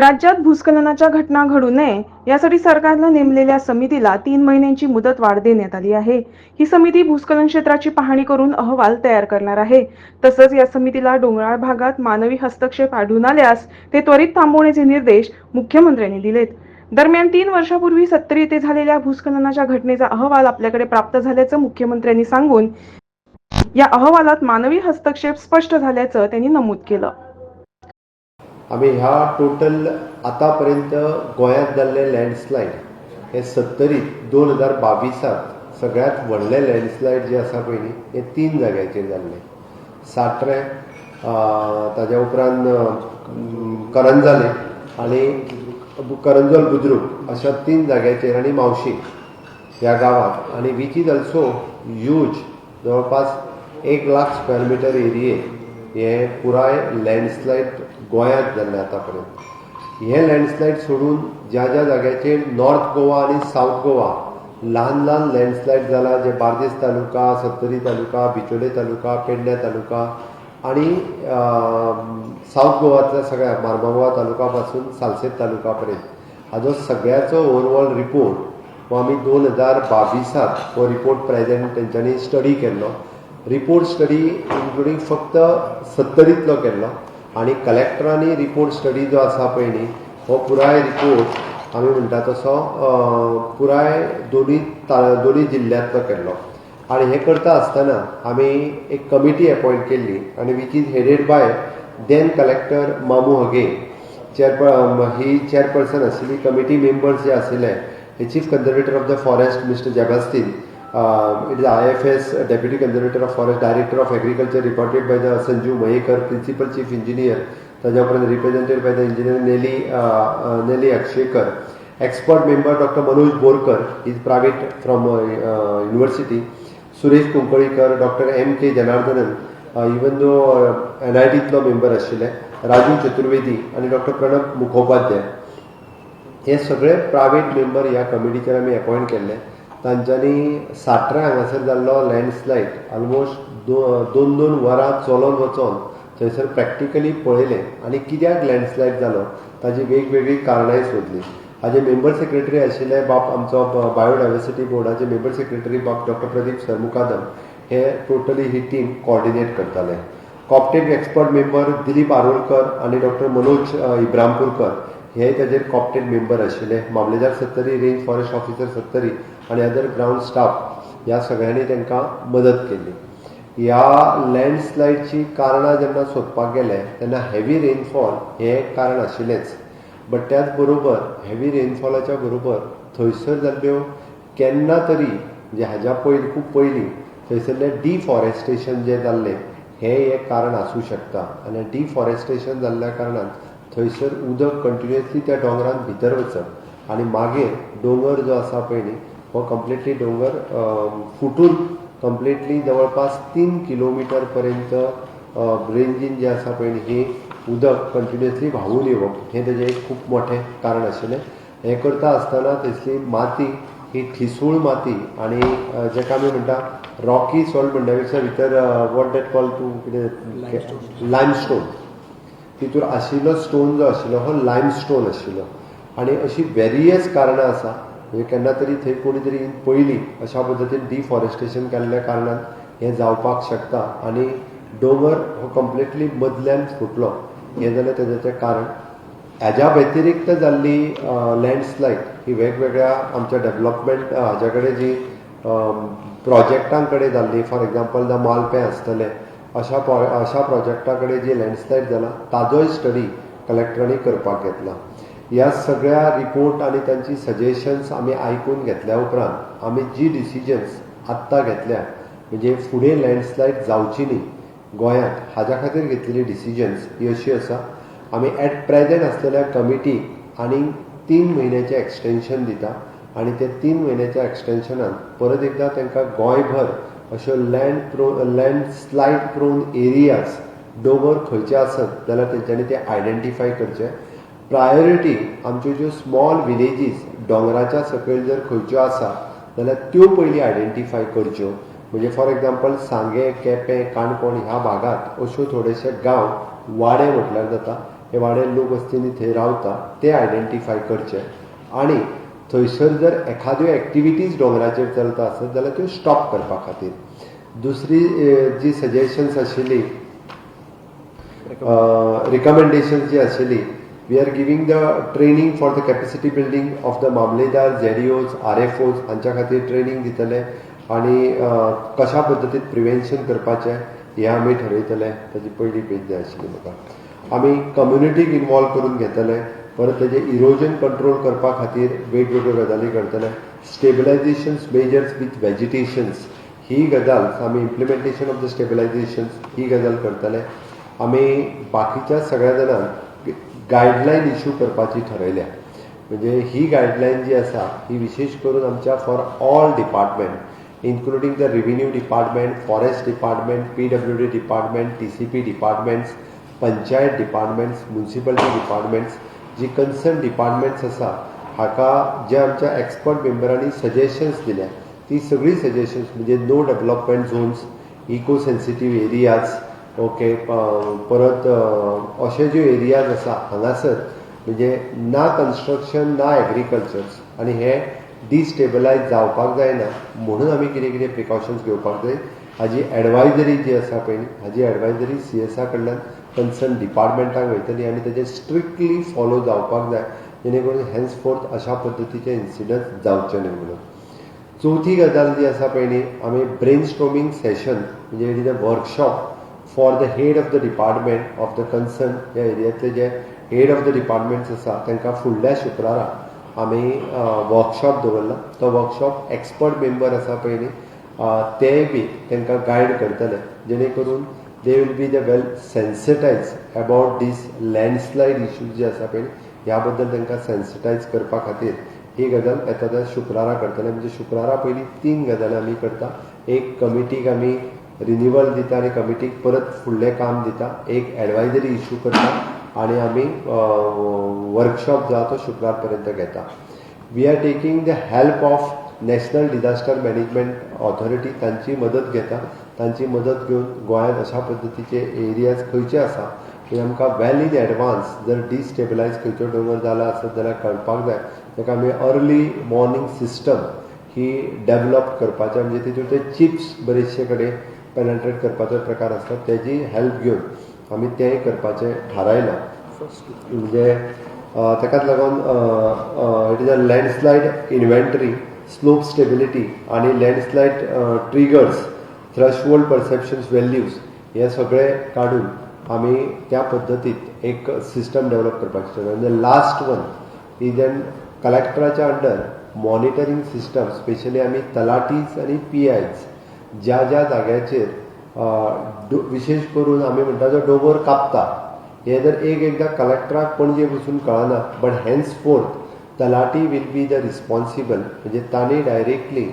राज्यात भूस्खलनाच्या घटना घडू नये यासाठी सरकारनं नेमलेल्या समितीला तीन महिन्यांची मुदत वाढ देण्यात आली आहे. ही समिती भूस्खलन क्षेत्राची पाहणी करून अहवाल तयार करणार आहे. तसंच या समितीला डोंगराळ भागात मानवी हस्तक्षेप आढळून आल्यास ते त्वरित थांबवण्याचे निर्देश मुख्यमंत्र्यांनी दिलेत. दरम्यान तीन वर्षापूर्वी सत्तरी येथे झालेल्या भूस्खलनाच्या घटनेचा अहवाल आपल्याकडे प्राप्त झाल्याचं मुख्यमंत्र्यांनी सांगून या अहवालात मानवी हस्तक्षेप स्पष्ट झाल्याचं त्यांनी नमूद केलं. आमी ह्या टोटल आतापर्यंत गोंयांत जाल्ले लँडस्लायड हे सत्तरीत दोन हजार बावीसात सगळ्यात व्हडले लँडस्लायड जे आसा पळय न्ही हे तीन जाग्याचेर जाल्ले साठरे ताज्या उपरांत करंजाले आनी करंजोल बुद्रुक अशा तीन जाग्याचेर आनी मावशी ह्या गांवांत. आनी वीच इज ऑल्सो ह्यूज जवळपास एक लाख स्क्वेअर मिटर एरिये हे पुराय लँडस्लायड गोंयांत जाल्ले आतां पर्यंत हे लँडस्लायड सोडून ज्या ज्या जाग्याचेर नॉर्थ गोवा आनी सावथ गोवा ल्हान ल्हान लँडस्लायड जाला जे बार्देस तालुका सत्तरी तालुका बिचोले तालुका पेडण्या तालुका आनी सावथ गोवातल्या सगळ्या मार्मागोवा तालुका पासून सालसेत तालुका पर्यंत हाजो सगळ्याचो ओवरऑल रिपोर्ट हो आमी दोन हजार बावीसात हो रिपोर्ट प्रेजेंट तेंच्यांनी स्टडी केल्लो रिपोर्ट स्टडी इन्क्लुडींग फक्त सत्तरींतलो केल्लो आनी कलेक्टरांनी रिपोर्ट स्टडी जो आसा पळय न्ही हो पुराय रिपोर्ट आमी म्हणटा तसो पुराय दोनी ता दोनी जिल्ल्यांतलो केल्लो. आनी हें करता आसतना आमी एक कमिटी अपॉयंट केल्ली आनी which is headed by then collector मामू हगे चेअरप ही चेअरपर्सन आशिल्ली कमिटी मेंबर्स जे आशिल्ले हे chief conservator of the forest mister Jabastin it is I F S deputy conservator of forest director of agriculture reported by the Sanjeev Mayekar principal chief engineer ताज्या उपरांत represented by the engineer Neli Neli Akshekar expert member doctor Manoj Borkar is private from university Suresh Kunkalikar doctor M K uh, even though N I टीतलो member आशिल्ले राजू चतुर्वेदी आनी doctor Pranab Mukhopadhyay हे सगळे private member ह्या कमिटीचेर आमी appoint केल्ले. तांच्यांनी साठरा हांगासर जाल्लो लँडस्लायड ऑलमोस्ट दोन दोन वरां चलोन वचोन थंयसर प्रॅक्टिकली पळयलें. आनी कित्याक लँडस्लायड जालो? ताची वेगवेगळी कारणांय सोदली. हाजे मेंबर सेक्रेटरी आशिल्ले बाब आमचो बायोडायवर्सिटी बोर्डाचे मेंबर सेक्रेटरी बाब डॉक्टर प्रदीप सरमुकादम हे टोटली ही टीम कॉर्डिनेट करताले. कॉपटेक एक्सपर्ट मेंबर दिलीप आरोलकर आनी डॉक्टर मनोज इब्रामपूरकर हे ताजेर कॉपटेक मेंबर आशिल्ले. Mamlatdar Sattari range forest officer Sattari आनी अदर ग्रावंड स्टाफ ह्या सगळ्यांनी तांकां मदत केली. ह्या लँडस्लायडची कारणां जेन्ना सोदपाक गेले तेन्ना हेवी रेनफॉल हें एक कारण आशिल्लेंच बट त्याच बरोबर हेवी रेनफॉलाच्या बरोबर थंयसर जाल्ल्यो केन्ना तरी जे हाज्या पयलीं खूब पयलीं थंयसरलें डिफॉरेस्टेशन जें जाल्लें हें एक कारण आसूं शकता. आनी डिफॉरेस्टेशन जाल्ल्या कारणान थंयसर उदक कंटिन्युअसली त्या डोंगरान भितर वचप. आनी मागीर दोंगर जो आसा पळय न्ही हो कंप्लिटली दोंगर अं, फुटून कंप्लिटली जवळपास तीन किलोमिटर पर्यंत रेंजीन जे आसा पळय ही उदक कंटिन्युअसली व्हांवून येवप हें तेजें एक खूब मोठें कारण आशिल्लें हें करता आसतना थंयसली माती ही ठिसूळ माती आनी जेका आमी म्हणटा रॉकी सॉल्ट म्हणटा पेक्षा भितर वॉट डेट कॉल टू कितें लायमस्टोन तितूर आशिल्लो स्टोन जो आशिल्लो हो लायम स्टोन आशिल्लो आनी अशी वेरियस कारणां आसा म्हणजे केन्ना तरी थंय कोणी तरी पयलीं अशा पद्दतीन डिफॉरेस्टेशन केल्ल्या कारणान हें जावपाक शकता. आनी डोंगर हो कंप्लिटली मदल्यान फुटलो. हें जालें तेजें कारण. हाज्या व्यतिरिक्त जाल्ली लँडस्लायड ही वेगवेगळ्या आमच्या डेव्हलपमेंट हाज्या कडेन जी प्रोजेक्टां कडेन जाल्ली. फॉर एग्जाम्पल द मालपें आसतले. अशा अशा प्रोजेक्टा कडेन जी लँडस्लायड जाला ताजोय स्टडी कलेक्टरांनी करपाक घेतला. ह्या सगळ्या रिपोर्ट आनी तांची सजेशन्स आमी आयकून घेतल्या उपरांत आमी जी डिसिजन्स आत्तां घेतल्या म्हणजे फुडें लँडस्लायड जावची न्ही गोंयांत हाज्या खातीर घेतलेली डिसिजन्स ही अशी आसा आमी एट प्रेझेंट आसलेल्या कमिटीक आनीक तीन म्हयन्याचें एक्सटेंशन दिता आनी ते तीन म्हयन्याच्या एक्सटेंशनान परत एकदां तांकां गोंयभर अश्यो land pro landslide prone areas डोंगर खंयचे आसत जाल्यार तेंच्यांनी ते आयडेंटिफाय करचे. प्रायोरिटी आमच्यो ज्यो स्मॉल विलेजीस डोंगराच्या सकयल जर खंयच्यो आसा जाल्यार त्यो पयलीं आयडेंटिफाय करच्यो. म्हणजे फॉर एग्जाम्पल सांगे केपें काणकोण ह्या भागात अश्यो थोडेशे गांव वाडे म्हटल्यार जाता. हे वाडे लोक वस्तींनी थंय रावता ते आयडेंटिफाय करचे. आणि थंयसर जर एखाद्यो एक्टिविटीज दोंगराचेर चलता आसत जाल्यार त्यो स्टॉप करपा खातीर. दुसरी जी सजेशन्स आशिल्ली रिकमेंडेशन जी आशिल्ली we are giving the training for the capacity building of the mamlatdar ZDOs are F ओज हांच्या खातीर ट्रेनिंग दितले आनी अ, कशा पद्दतीन प्रिवेंशन करपाचें हें आमी ठरयतले ताची पयली पेज जाय आशिल्ली म्हाका आमी कम्युनिटीक इनवॉल्व करून घेतले. परत तेजें इरोजन कंट्रोल करपा खातीर वेगवेगळ्यो गजाली करतले. स्टेबिलायजेशन्स मेजर्स विथ वेजिटेशन्स ही गजाल आमी इम्प्लिमेंटेशन ऑफ द स्टेबिलायजेशन्स ही गजाल करतले. आमी बाकीच्या सगळ्या जाणांक गायडलायन इश्यू करपाची ठरयल्या. म्हणजे ही गायडलायन जी आसा ही विशेश करून आमच्या for all department including the revenue department forest department P W D department T C P departments panchayat departments municipality departments G concern departments आसा हाका जे आमच्या एक्सपर्ट मेंबरांनी सजेशन्स दिल्या ती सगळी सजेशन्स म्हणजे no development zones eco sensitive areas okay परत अ, अशे ज्यो एरियाज आसा हांगासर म्हणजे ना कन्स्ट्रक्शन ना एग्रीकल्चर आनी हे डिस्टेबलायज जावपाक जायना म्हणून आमी कितें कितें प्रिकॉशन्स घेवपाक जाय. हाजी एडवायजरी जी आसा पळय न्ही, हाजी एडवायजरी सी एसा कडल्यान कन्सर्न डिपार्टमेंटाक वयतली आनी तेजे स्ट्रिक्टली फॉलो जावपाक जाय जेणे करून हेन्स फोर्थ अशा पद्दतीचे इन्सिडंट जावचे न्ही म्हणून. चवथी गजाल जी आसा पळय न्ही आमी ब्रेन स्ट्रोमींग सेशन म्हणजे it is a workshop for the head of the department of the concern ह्या एरियांतले जे हेड ऑफ द डिपार्टमेंट्स आसा तांकां फुडल्या शुक्रारा आमी वर्कशॉप दवरला तो वर्कशॉप एक्सपर्ट मेंबर आसा पळय न्ही ते बी तांकां गायड करतले जेणे करून they will be the well sensitise about this landslide issues जे आसा पळय ह्या बद्दल तांकां सेन्सिटायज करपा खातीर ही गजाल येता त्या शुक्रारा करतले म्हणजे शुक्रारा पयलीं तीन गजाली आमी करता एक कमिटीक आमी रिन्युअल दिता आनी कमिटीक परत फुडलें काम दिता. एक एडवायजरी इश्यू करता आनी आमी वर्कशॉप जो तो शुक्रार पर्यंत घेता. We are taking the help of national disaster management authority तांची मदत घेता. तांची मदत घेवन गोंयांत अशा पद्दतीचे एरियाज खंयचे आसा हे आमकां वेल इन एडवान्स जर डिस्टेबलायज खंयचो डोंगर जाला आसत जाल्यार कळपाक जाय. ताका आमी अर्ली मॉर्निंग सिस्टम ही डेवलप करपाचें म्हणजे तितून ते चिप्स बरेचशे कडेन पेनेट्रेट करपाचो प्रकार आसता तेजी हेल्प घेवन आमी तेंय करपाचें थारायलां म्हणजे ताकाच लागून it is a landslide inventory slope stability आनी landslide triggers threshold perceptions values हे सगळे काडून आमी त्या पद्दतीत एक सिस्टम डेव्हलप करपाचें म्हणजे लास्ट वन इज एन कलेक्टराच्या अंडर मॉनिटरींग सिस्टम स्पेशली आमी तलाटीज आनी पी आयज ज्या ज्या जाग्याचेर विशेष विशेश करून आमी म्हणटा जो डोंगर कापता हे जर एक एकदां कलेक्टराक पणजे वचून कळना but hence forth talathi will be the responsible म्हणजे तांणी directly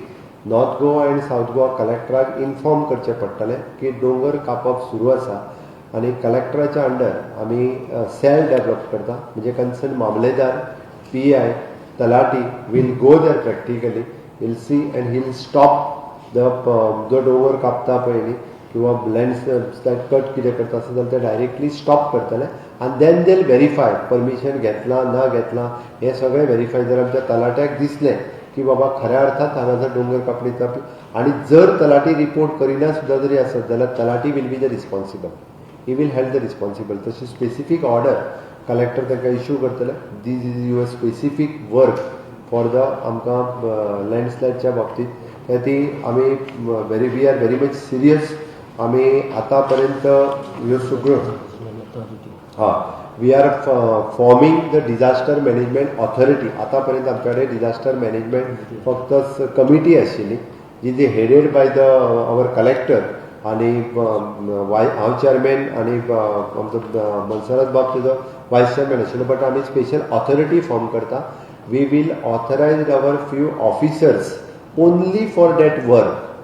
north Goa and south Goa कलेक्टराक inform करचें पडटलें की दोंगर कापप सुरू आसा आनी कलेक्टराच्या अंडर आमी सेल डेव्हलप करता म्हणजे concern mamlatdar P I talathi will go there practically will see and he'll stop the जो डोंगर कापता पळय न्ही किंवा लँडस्लायड कट कितें करता आसता जाल्यार ते डायरेक्टली स्टॉप करतले आनी देन देल व्हेरीफाय परमिशन घेतलां ना घेतलां हें सगळें व्हेरीफाय जर आमच्या तलाट्याक दिसलें की बाबा खऱ्या अर्थात हांगा जर डोंगर कापणी जाता आनी जर तलाटी रिपोर्ट करिना सुद्दां जरी आसत जाल्यार talathi will be the responsible he will held the responsible तशी स्पेसिफीक ऑर्डर कलेक्टर तांकां इश्यू करतले these is your specific work for the आमकां लँडस्लायडच्या बाबतींत तर ती आमी very we are very much serious आमी आतां पर्यंत ह्यो सगळ्यो हा we are forming the disaster management authority आतां पर्यंत आमचे कडेन डिझास्टर मॅनेजमेंट फक्त कमिटी आशिल्ली जी जी headed by the our collector आनी वाय हांव चेअरमॅन आनी आमचो मनसरत बाब तेजो वायस चेअरमॅन आशिल्लो बट आमी स्पेशल ऑथॉरिटी फॉर्म करता. We will authorise our few officers only for that work